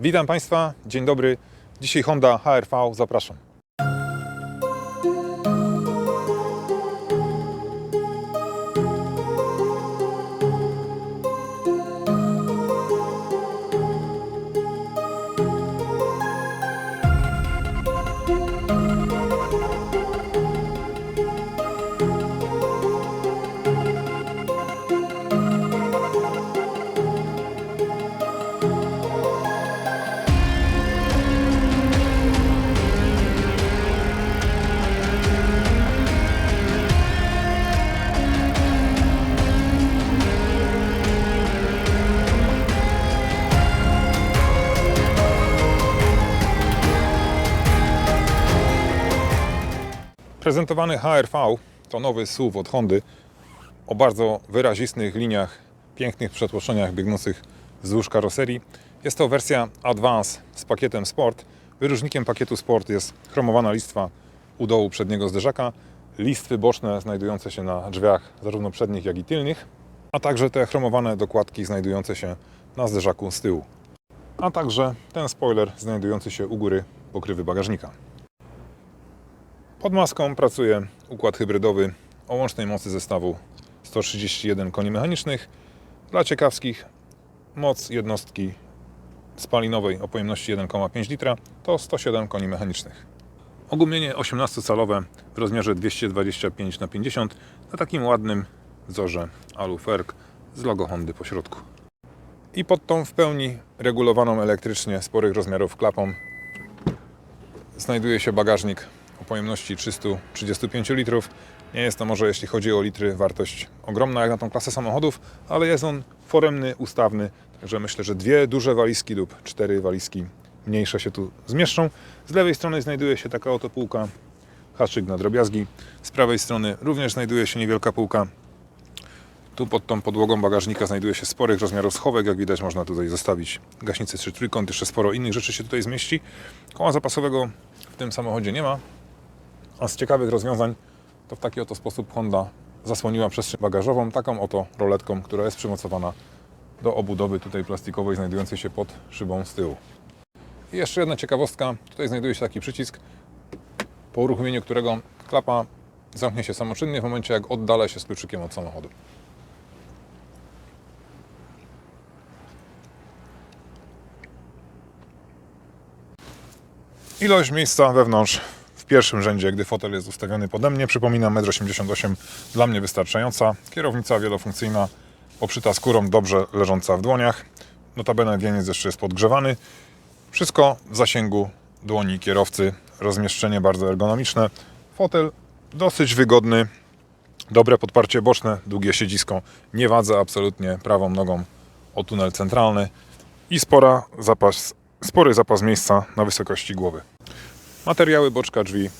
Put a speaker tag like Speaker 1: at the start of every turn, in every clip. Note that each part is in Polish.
Speaker 1: Witam Państwa, dzień dobry. Dzisiaj Honda HRV, zapraszam. Prezentowany HRV to nowy SUV od Hondy o bardzo wyrazistych liniach, pięknych przetłoczeniach biegnących wzdłuż karoserii. Jest to wersja Advance z pakietem Sport. Wyróżnikiem pakietu Sport jest chromowana listwa u dołu przedniego zderzaka, listwy boczne znajdujące się na drzwiach zarówno przednich, jak i tylnych, a także te chromowane dokładki znajdujące się na zderzaku z tyłu, a także ten spoiler znajdujący się u góry pokrywy bagażnika. Pod maską pracuje układ hybrydowy o łącznej mocy zestawu 131 koni mechanicznych. Dla ciekawskich moc jednostki spalinowej o pojemności 1,5 litra to 107 koni mechanicznych. Ogumienie 18-calowe w rozmiarze 225 na 50 na takim ładnym wzorze aluferk z logo Hondy po środku. I pod tą w pełni regulowaną elektrycznie sporych rozmiarów klapą znajduje się bagażnik o pojemności 335 litrów. Nie jest to może, jeśli chodzi o litry, wartość ogromna jak na tą klasę samochodów, ale jest on foremny, ustawny, także myślę, że dwie duże walizki lub cztery walizki mniejsze się tu zmieszczą. Z lewej strony znajduje się taka oto półka, haczyk na drobiazgi. Z prawej strony również znajduje się niewielka półka. Tu pod tą podłogą bagażnika znajduje się sporych rozmiarów schowek. Jak widać, można tutaj zostawić gaśnicę czy trójkąt. Jeszcze sporo innych rzeczy się tutaj zmieści. Koła zapasowego w tym samochodzie nie ma. A z ciekawych rozwiązań to w taki oto sposób Honda zasłoniła przestrzeń bagażową taką oto roletką, która jest przymocowana do obudowy tutaj plastikowej znajdującej się pod szybą z tyłu. I jeszcze jedna ciekawostka. Tutaj znajduje się taki przycisk, po uruchomieniu którego klapa zamknie się samoczynnie w momencie jak oddala się z kluczykiem od samochodu. Ilość miejsca wewnątrz pierwszym rzędzie, gdy fotel jest ustawiony pode mnie, przypomina 1,88 m, dla mnie wystarczająca. Kierownica wielofunkcyjna, obszyta skórą, dobrze leżąca w dłoniach. Notabene wieniec jeszcze jest podgrzewany. Wszystko w zasięgu dłoni kierowcy. Rozmieszczenie bardzo ergonomiczne. Fotel dosyć wygodny. Dobre podparcie boczne, długie siedzisko. Nie wadzę absolutnie prawą nogą o tunel centralny. I spora zapas, spory zapas miejsca na wysokości głowy. Materiały boczka drzwi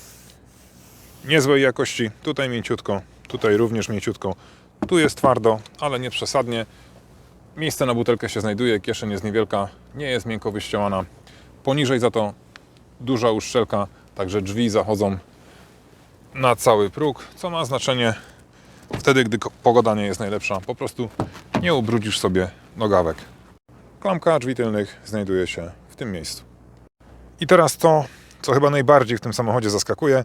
Speaker 1: niezłej jakości. Tutaj mięciutko, tutaj również mięciutko. Tu jest twardo, ale nie przesadnie. Miejsce na butelkę się znajduje, kieszeń jest niewielka, nie jest miękko wyścielana. Poniżej za to duża uszczelka, także drzwi zachodzą na cały próg, co ma znaczenie wtedy, gdy pogoda nie jest najlepsza. Po prostu nie ubrudzisz sobie nogawek. Klamka drzwi tylnych znajduje się w tym miejscu. I teraz to, co chyba najbardziej w tym samochodzie zaskakuje.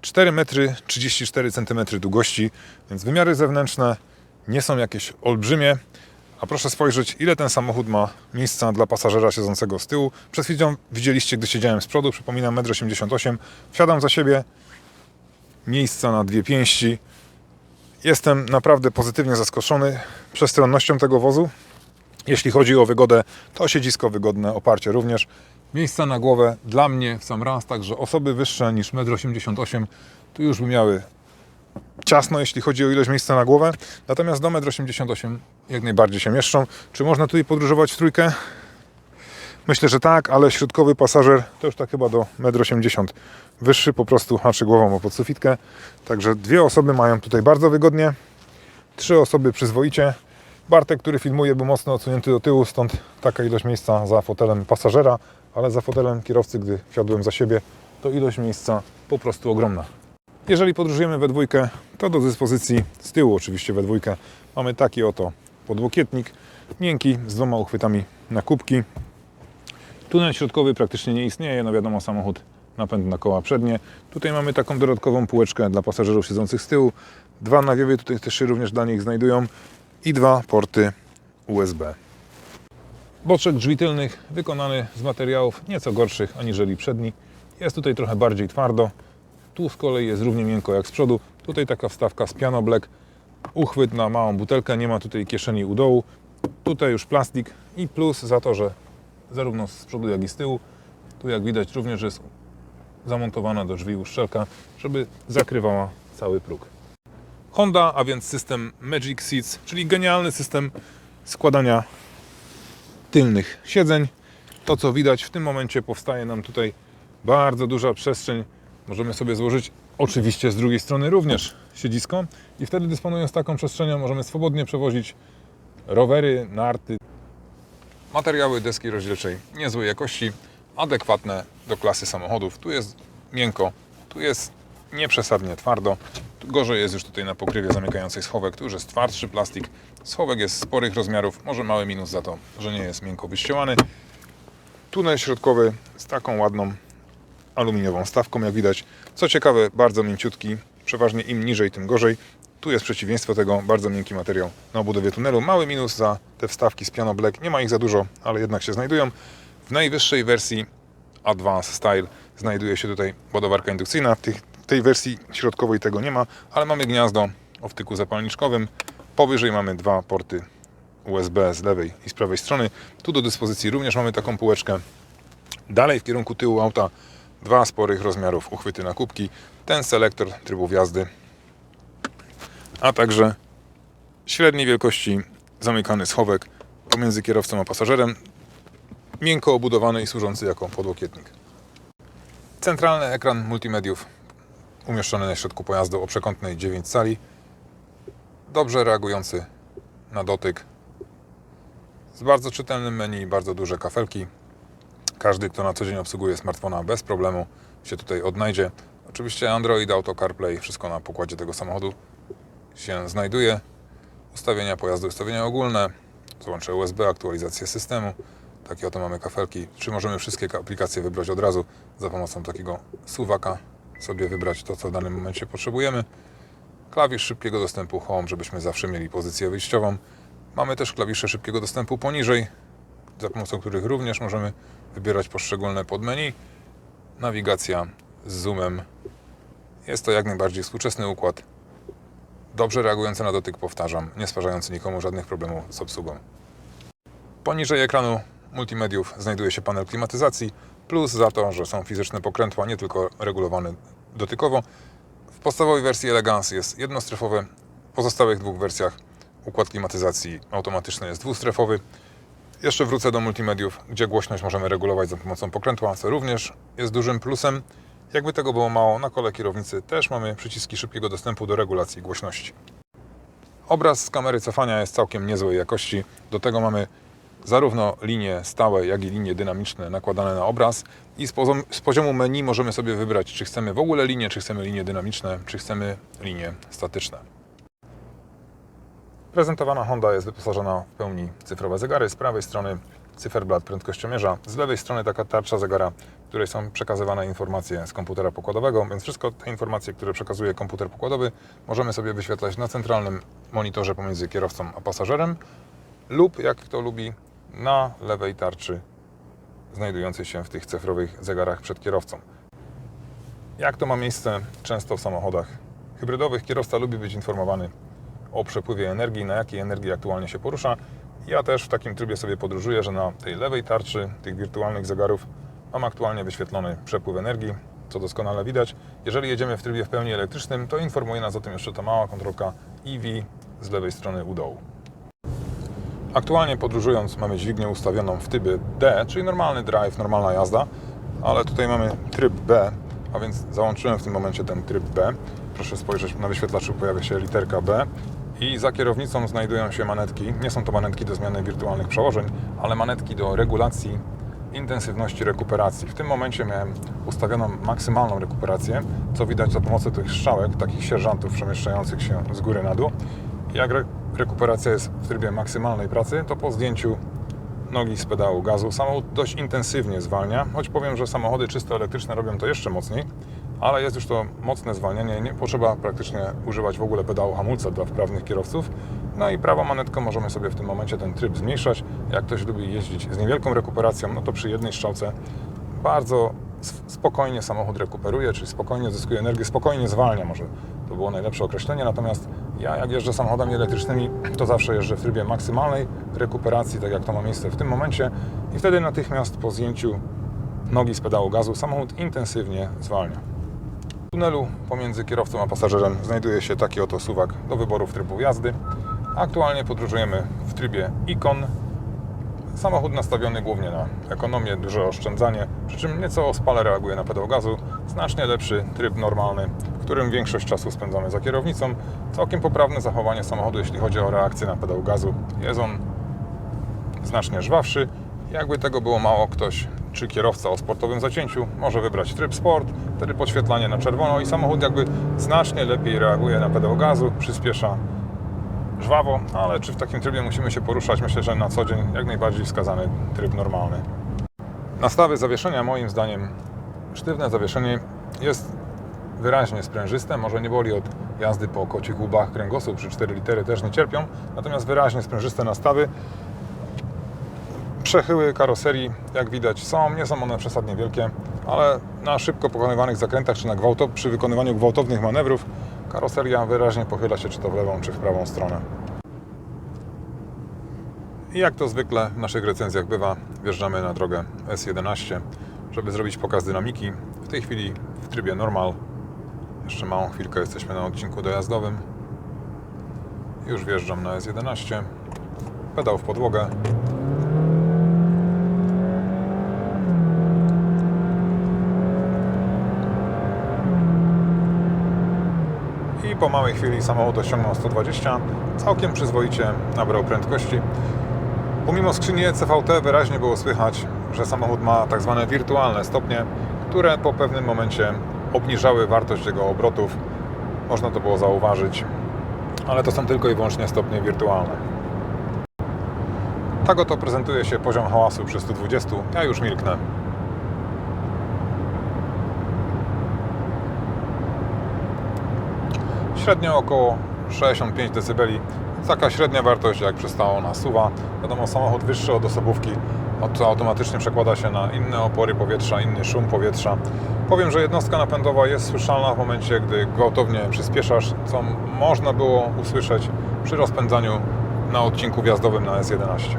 Speaker 1: 4 metry 34 cm długości, więc wymiary zewnętrzne nie są jakieś olbrzymie. A proszę spojrzeć, ile ten samochód ma miejsca dla pasażera siedzącego z tyłu. Przed chwilą widzieliście, gdy siedziałem z przodu, przypominam 1,88 m. Wsiadam za siebie, miejsca na dwie pięści. Jestem naprawdę pozytywnie zaskoczony przestronnością tego wozu. Jeśli chodzi o wygodę, to siedzisko wygodne, oparcie również. Miejsca na głowę dla mnie w sam raz, także osoby wyższe niż 1,88 m tu już by miały ciasno, jeśli chodzi o ilość miejsca na głowę. Natomiast do 1,88 m jak najbardziej się mieszczą. Czy można tutaj podróżować w trójkę? Myślę, że tak, ale środkowy pasażer to już tak chyba do 1,80 m. Wyższy po prostu haczy głową o podsufitkę. Także dwie osoby mają tutaj bardzo wygodnie. Trzy osoby przyzwoicie. Bartek, który filmuje, był mocno odsunięty do tyłu, stąd taka ilość miejsca za fotelem pasażera, ale za fotelem kierowcy, gdy wsiadłem za siebie, to ilość miejsca po prostu ogromna. Jeżeli podróżujemy we dwójkę, to do dyspozycji z tyłu oczywiście we dwójkę mamy taki oto podłokietnik, miękki, z dwoma uchwytami na kubki. Tunel środkowy praktycznie nie istnieje, no wiadomo, samochód napęd na koła przednie. Tutaj mamy taką dodatkową półeczkę dla pasażerów siedzących z tyłu. Dwa nawiewy tutaj też się również dla nich znajdują i dwa porty USB. Boczek drzwi tylnych wykonany z materiałów nieco gorszych aniżeli przedni. Jest tutaj trochę bardziej twardo. Tu z kolei jest równie miękko jak z przodu. Tutaj taka wstawka z piano black. Uchwyt na małą butelkę, nie ma tutaj kieszeni u dołu. Tutaj już plastik i plus za to, że zarówno z przodu jak i z tyłu tu jak widać również jest zamontowana do drzwi uszczelka, żeby zakrywała cały próg. Honda, a więc system Magic Seats, czyli genialny system składania tylnych siedzeń. To co widać w tym momencie powstaje nam tutaj bardzo duża przestrzeń. Możemy sobie złożyć oczywiście z drugiej strony również siedzisko i wtedy dysponując taką przestrzenią możemy swobodnie przewozić rowery, narty, materiały deski rozdzielczej niezłej jakości, adekwatne do klasy samochodów. Tu jest miękko, tu jest nieprzesadnie twardo. Gorzej jest już tutaj na pokrywie zamykającej schowek, tu już jest twardszy plastik. Schowek jest sporych rozmiarów, może mały minus za to, że nie jest miękko wyścielany. Tunel środkowy z taką ładną aluminiową stawką, jak widać. Co ciekawe, bardzo mięciutki, przeważnie im niżej, tym gorzej. Tu jest przeciwieństwo tego, bardzo miękki materiał na obudowie tunelu. Mały minus za te wstawki z piano black, nie ma ich za dużo, ale jednak się znajdują. W najwyższej wersji Advanced Style znajduje się tutaj ładowarka indukcyjna. Tych, tej wersji środkowej tego nie ma, ale mamy gniazdo o wtyku zapalniczkowym. Powyżej mamy dwa porty USB z lewej i z prawej strony. Tu do dyspozycji również mamy taką półeczkę. Dalej w kierunku tyłu auta dwa sporych rozmiarów uchwyty na kubki, ten selektor trybów jazdy, a także średniej wielkości zamykany schowek pomiędzy kierowcą a pasażerem, miękko obudowany i służący jako podłokietnik. Centralny ekran multimediów umieszczony na środku pojazdu o przekątnej 9 cali, dobrze reagujący na dotyk, z bardzo czytelnym menu, bardzo duże kafelki, każdy, kto na co dzień obsługuje smartfona bez problemu się tutaj odnajdzie. Oczywiście Android, Auto CarPlay, wszystko na pokładzie tego samochodu się znajduje. Ustawienia pojazdu, ustawienia ogólne, złącze USB, aktualizację systemu. Takie oto mamy kafelki. Czy możemy wszystkie aplikacje wybrać od razu za pomocą takiego suwaka, sobie wybrać to, co w danym momencie potrzebujemy. Klawisz szybkiego dostępu Home, żebyśmy zawsze mieli pozycję wyjściową. Mamy też klawisze szybkiego dostępu poniżej, za pomocą których również możemy wybierać poszczególne podmenu. Nawigacja z zoomem. Jest to jak najbardziej współczesny układ. Dobrze reagujący na dotyk, powtarzam, nie stwarzający nikomu żadnych problemów z obsługą. Poniżej ekranu multimediów znajduje się panel klimatyzacji, plus za to, że są fizyczne pokrętła, nie tylko regulowane dotykowo. W podstawowej wersji Elegance jest jednostrefowe, w pozostałych dwóch wersjach układ klimatyzacji automatyczny jest dwustrefowy. Jeszcze wrócę do multimediów, gdzie głośność możemy regulować za pomocą pokrętła, co również jest dużym plusem. Jakby tego było mało, na kole kierownicy też mamy przyciski szybkiego dostępu do regulacji głośności. Obraz z kamery cofania jest całkiem niezłej jakości. Do tego mamy zarówno linie stałe, jak i linie dynamiczne nakładane na obraz. I z, poziomu menu możemy sobie wybrać, czy chcemy w ogóle linie, czy chcemy linie dynamiczne, czy chcemy linie statyczne. Prezentowana Honda jest wyposażona w pełni cyfrowe zegary. Z prawej strony cyferblat prędkościomierza, z lewej strony taka tarcza zegara, w której są przekazywane informacje z komputera pokładowego, więc wszystko te informacje, które przekazuje komputer pokładowy, możemy sobie wyświetlać na centralnym monitorze pomiędzy kierowcą a pasażerem lub, jak kto lubi, na lewej tarczy znajdującej się w tych cyfrowych zegarach przed kierowcą. Jak to ma miejsce często w samochodach hybrydowych, kierowca lubi być informowany o przepływie energii, na jakiej energii aktualnie się porusza. Ja też w takim trybie sobie podróżuję, że na tej lewej tarczy tych wirtualnych zegarów mam aktualnie wyświetlony przepływ energii, co doskonale widać. Jeżeli jedziemy w trybie w pełni elektrycznym, to informuje nas o tym jeszcze ta mała kontrolka EV z lewej strony u dołu. Aktualnie podróżując mamy dźwignię ustawioną w trybie D, czyli normalny drive, normalna jazda, ale tutaj mamy tryb B, a więc załączyłem w tym momencie ten tryb B. Proszę spojrzeć, na wyświetlaczu pojawia się literka B i za kierownicą znajdują się manetki. Nie są to manetki do zmiany wirtualnych przełożeń, ale manetki do regulacji intensywności rekuperacji. W tym momencie miałem ustawioną maksymalną rekuperację, co widać za pomocą tych strzałek, takich sierżantów przemieszczających się z góry na dół. Jak re rekuperacja jest w trybie maksymalnej pracy, to po zdjęciu nogi z pedału gazu. Samochód dość intensywnie zwalnia, choć powiem, że samochody czysto elektryczne robią to jeszcze mocniej, ale jest już to mocne zwalnianie. Nie potrzeba praktycznie używać w ogóle pedału hamulca dla wprawnych kierowców. No i prawą manetką możemy sobie w tym momencie ten tryb zmniejszać. Jak ktoś lubi jeździć z niewielką rekuperacją, no to przy jednej strzałce bardzo spokojnie samochód rekuperuje, czyli spokojnie zyskuje energię, spokojnie zwalnia, może to było najlepsze określenie. Natomiast ja, jak jeżdżę samochodami elektrycznymi, to zawsze jeżdżę w trybie maksymalnej rekuperacji, tak jak to ma miejsce w tym momencie, i wtedy natychmiast po zdjęciu nogi z pedału gazu samochód intensywnie zwalnia. W tunelu pomiędzy kierowcą a pasażerem znajduje się taki oto suwak do wyborów trybu jazdy. Aktualnie podróżujemy w trybie Icon, Samochód nastawiony głównie na ekonomię, duże oszczędzanie, przy czym nieco ospale reaguje na pedał gazu. Znacznie lepszy tryb normalny, w którym większość czasu spędzamy za kierownicą. Całkiem poprawne zachowanie samochodu, jeśli chodzi o reakcję na pedał gazu. Jest on znacznie żwawszy. Jakby tego było mało, ktoś czy kierowca o sportowym zacięciu może wybrać tryb sport, wtedy podświetlanie na czerwono i samochód jakby znacznie lepiej reaguje na pedał gazu, przyspiesza żwawo, ale czy w takim trybie musimy się poruszać? Myślę, że na co dzień jak najbardziej wskazany tryb normalny. Nastawy zawieszenia moim zdaniem sztywne zawieszenie jest wyraźnie sprężyste, może nie boli od jazdy po kocich łbach, kręgosłup czy 4 litery też nie cierpią, natomiast wyraźnie sprężyste nastawy. Przechyły karoserii, jak widać, są, nie są one przesadnie wielkie, ale na szybko pokonywanych zakrętach czy na gwałto, przy wykonywaniu gwałtownych manewrów karoseria wyraźnie pochyla się czy to w lewą, czy w prawą stronę. I jak to zwykle w naszych recenzjach bywa, wjeżdżamy na drogę S11, żeby zrobić pokaz dynamiki. W tej chwili w trybie normal. Jeszcze małą chwilkę jesteśmy na odcinku dojazdowym. Już wjeżdżam na S11. Pedał w podłogę. I po małej chwili samochód osiągnął 120. Całkiem przyzwoicie nabrał prędkości. Pomimo skrzyni E CVT wyraźnie było słychać, że samochód ma tak zwane wirtualne stopnie, które po pewnym momencie obniżały wartość jego obrotów. Można to było zauważyć, ale to są tylko i wyłącznie stopnie wirtualne. Tak oto prezentuje się poziom hałasu przy 120. Ja już milknę. Średnio około 65 dB. Taka średnia wartość, jak przystało na suwa. Wiadomo, samochód wyższy od osobówki, to automatycznie przekłada się na inne opory powietrza, inny szum powietrza. Powiem, że jednostka napędowa jest słyszalna w momencie, gdy gwałtownie przyspieszasz, co można było usłyszeć przy rozpędzaniu na odcinku wjazdowym na S11.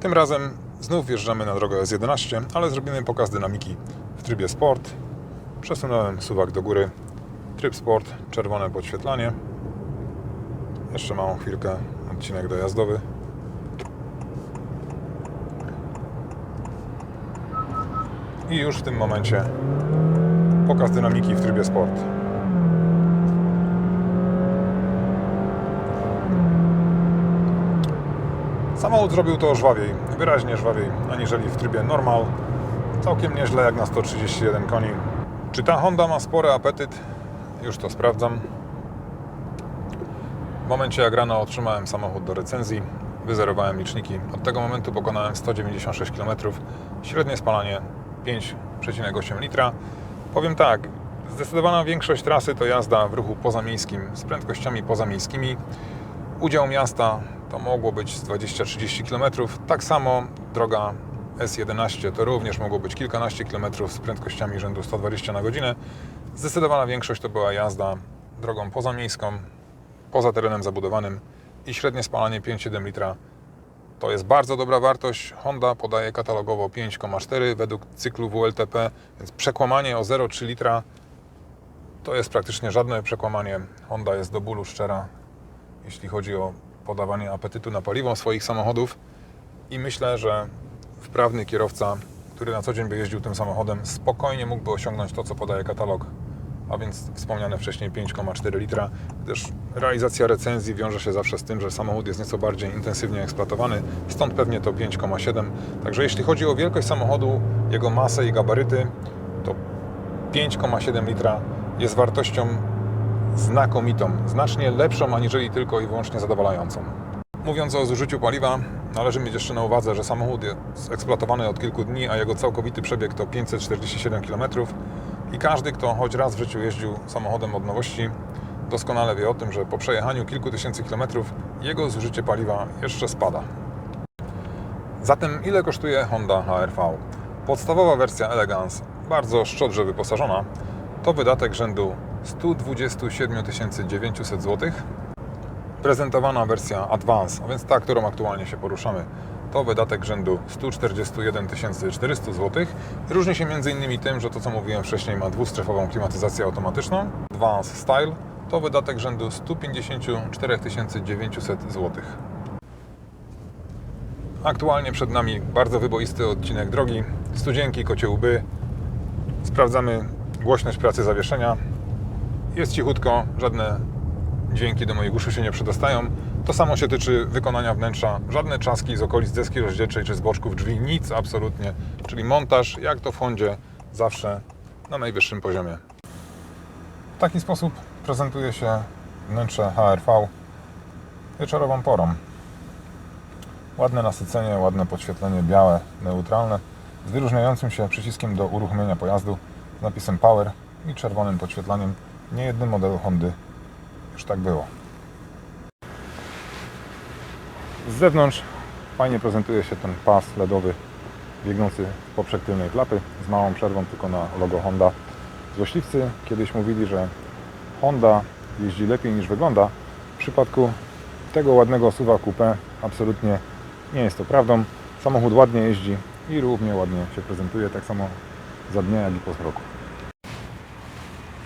Speaker 1: Tym razem znów wjeżdżamy na drogę S11, ale zrobimy pokaz dynamiki w trybie sport. Przesunąłem suwak do góry, Tryb sport, czerwone podświetlanie. Jeszcze małą chwilkę, odcinek dojazdowy. I już w tym momencie pokaz dynamiki w trybie sport. Samochód zrobił to żwawiej, wyraźnie żwawiej, aniżeli w trybie normal. Całkiem nieźle jak na 131 koni. Czy ta Honda ma spory apetyt? Już to sprawdzam. W momencie jak rano otrzymałem samochód do recenzji, wyzerowałem liczniki. Od tego momentu pokonałem 196 km, średnie spalanie 5,8 litra. Powiem tak, zdecydowana większość trasy to jazda w ruchu pozamiejskim z prędkościami pozamiejskimi. Udział miasta to mogło być z 20-30 km. Tak samo droga S11 to również mogło być kilkanaście kilometrów z prędkościami rzędu 120 na godzinę. Zdecydowana większość to była jazda drogą pozamiejską, poza terenem zabudowanym i średnie spalanie 5,7 litra. To jest bardzo dobra wartość. Honda podaje katalogowo 5,4 według cyklu WLTP, więc przekłamanie o 0,3 litra to jest praktycznie żadne przekłamanie. Honda jest do bólu szczera, jeśli chodzi o podawanie apetytu na paliwo swoich samochodów i myślę, że wprawny kierowca, który na co dzień by jeździł tym samochodem, spokojnie mógłby osiągnąć to, co podaje katalog, a więc wspomniane wcześniej 5,4 litra, gdyż realizacja recenzji wiąże się zawsze z tym, że samochód jest nieco bardziej intensywnie eksploatowany, stąd pewnie to 5,7. Także jeśli chodzi o wielkość samochodu, jego masę i gabaryty, to 5,7 litra jest wartością znakomitą, znacznie lepszą aniżeli tylko i wyłącznie zadowalającą. Mówiąc o zużyciu paliwa, należy mieć jeszcze na uwadze, że samochód jest eksploatowany od kilku dni, a jego całkowity przebieg to 547 km i każdy, kto choć raz w życiu jeździł samochodem od nowości, doskonale wie o tym, że po przejechaniu kilku tysięcy kilometrów jego zużycie paliwa jeszcze spada. Zatem ile kosztuje Honda HR-V? Podstawowa wersja Elegance, bardzo szczodrze wyposażona, to wydatek rzędu 127 900 zł. Prezentowana wersja Advance, a więc ta, którą aktualnie się poruszamy, to wydatek rzędu 141 400 zł. Różni się m.in. tym, że to co mówiłem wcześniej ma dwustrefową klimatyzację automatyczną. Advance Style to wydatek rzędu 154 900 zł. Aktualnie przed nami bardzo wyboisty odcinek drogi, studzienki, kocie łby. Sprawdzamy głośność pracy zawieszenia. Jest cichutko, żadne dźwięki do moich uszu się nie przedostają. To samo się tyczy wykonania wnętrza. Żadne czaski z okolic deski rozdzielczej czy z boczków drzwi, nic absolutnie. Czyli montaż, jak to w Hondzie, zawsze na najwyższym poziomie. W taki sposób prezentuje się wnętrze HRV wieczorową porą. Ładne nasycenie, ładne podświetlenie białe, neutralne, z wyróżniającym się przyciskiem do uruchomienia pojazdu z napisem Power i czerwonym podświetlaniem. Nie jednym modelu Hondy już tak było. Z zewnątrz fajnie prezentuje się ten pas LEDowy biegnący poprzek tylnej klapy z małą przerwą tylko na logo Honda. Złośliwcy kiedyś mówili, że Honda jeździ lepiej niż wygląda. W przypadku tego ładnego SUV Coupe absolutnie nie jest to prawdą. Samochód ładnie jeździ i równie ładnie się prezentuje, tak samo za dnia, jak i po zmroku.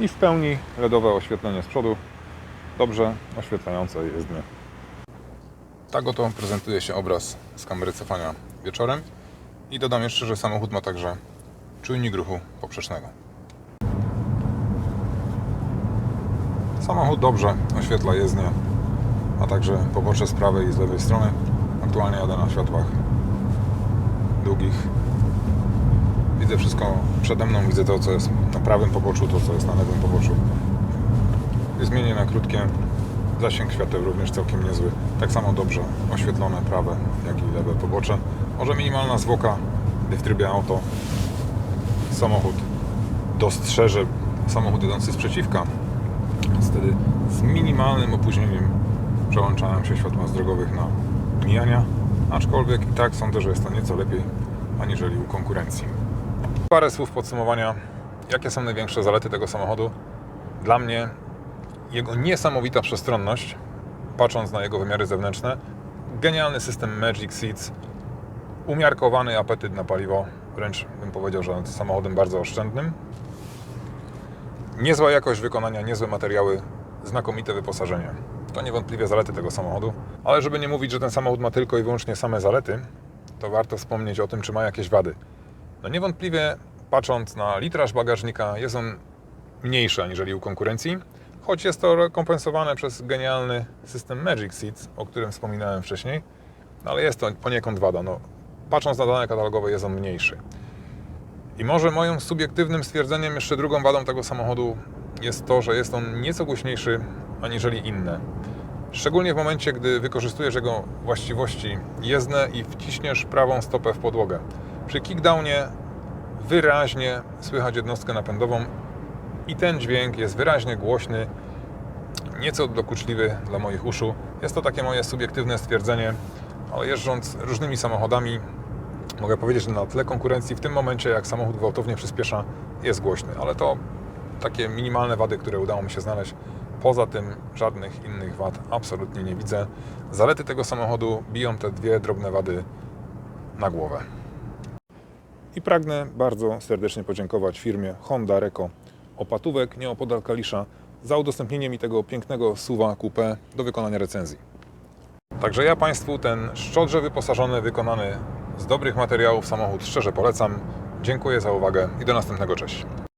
Speaker 1: I w pełni LEDowe oświetlenie z przodu, dobrze oświetlające jezdnię. Tak oto prezentuje się obraz z kamery cofania wieczorem. I dodam jeszcze, że samochód ma także czujnik ruchu poprzecznego. Samochód dobrze oświetla jezdnię, a także pobocze z prawej i z lewej strony. Aktualnie jadę na światłach długich. Widzę wszystko przede mną, widzę to, co jest na prawym poboczu, to, co jest na lewym poboczu. Zmienię na krótkie. Zasięg świateł również całkiem niezły. Tak samo dobrze oświetlone prawe, jak i lewe pobocze. Może minimalna zwłoka, gdy w trybie auto samochód dostrzeże samochód jadący z przeciwka. Wtedy z minimalnym opóźnieniem przełączałem się światła z drogowych na mijania. Aczkolwiek i tak sądzę, że jest to nieco lepiej aniżeli u konkurencji. Parę słów podsumowania. Jakie są największe zalety tego samochodu? Dla mnie jego niesamowita przestronność, patrząc na jego wymiary zewnętrzne, genialny system Magic Seats, umiarkowany apetyt na paliwo, wręcz bym powiedział, że samochodem bardzo oszczędnym, niezła jakość wykonania, niezłe materiały, znakomite wyposażenie. To niewątpliwie zalety tego samochodu, ale żeby nie mówić, że ten samochód ma tylko i wyłącznie same zalety, to warto wspomnieć o tym, czy ma jakieś wady. No niewątpliwie, patrząc na litraż bagażnika, jest on mniejszy aniżeli u konkurencji, choć jest to rekompensowane przez genialny system Magic Seats, o którym wspominałem wcześniej, no ale jest to poniekąd wada. No, patrząc na dane katalogowe, jest on mniejszy. I może moim subiektywnym stwierdzeniem, jeszcze drugą wadą tego samochodu jest to, że jest on nieco głośniejszy aniżeli inne. Szczególnie w momencie, gdy wykorzystujesz jego właściwości jezdne i wciśniesz prawą stopę w podłogę. Przy kickdownie wyraźnie słychać jednostkę napędową i ten dźwięk jest wyraźnie głośny, nieco dokuczliwy dla moich uszu. Jest to takie moje subiektywne stwierdzenie, ale jeżdżąc różnymi samochodami, mogę powiedzieć, że na tle konkurencji w tym momencie, jak samochód gwałtownie przyspiesza, jest głośny, ale to takie minimalne wady, które udało mi się znaleźć. Poza tym żadnych innych wad absolutnie nie widzę. Zalety tego samochodu biją te dwie drobne wady na głowę. I pragnę bardzo serdecznie podziękować firmie Honda Reko Opatówek nieopodal Kalisza za udostępnienie mi tego pięknego suwa coupé do wykonania recenzji. Także ja Państwu ten szczodrze wyposażony, wykonany z dobrych materiałów samochód szczerze polecam. Dziękuję za uwagę i do następnego. Cześć.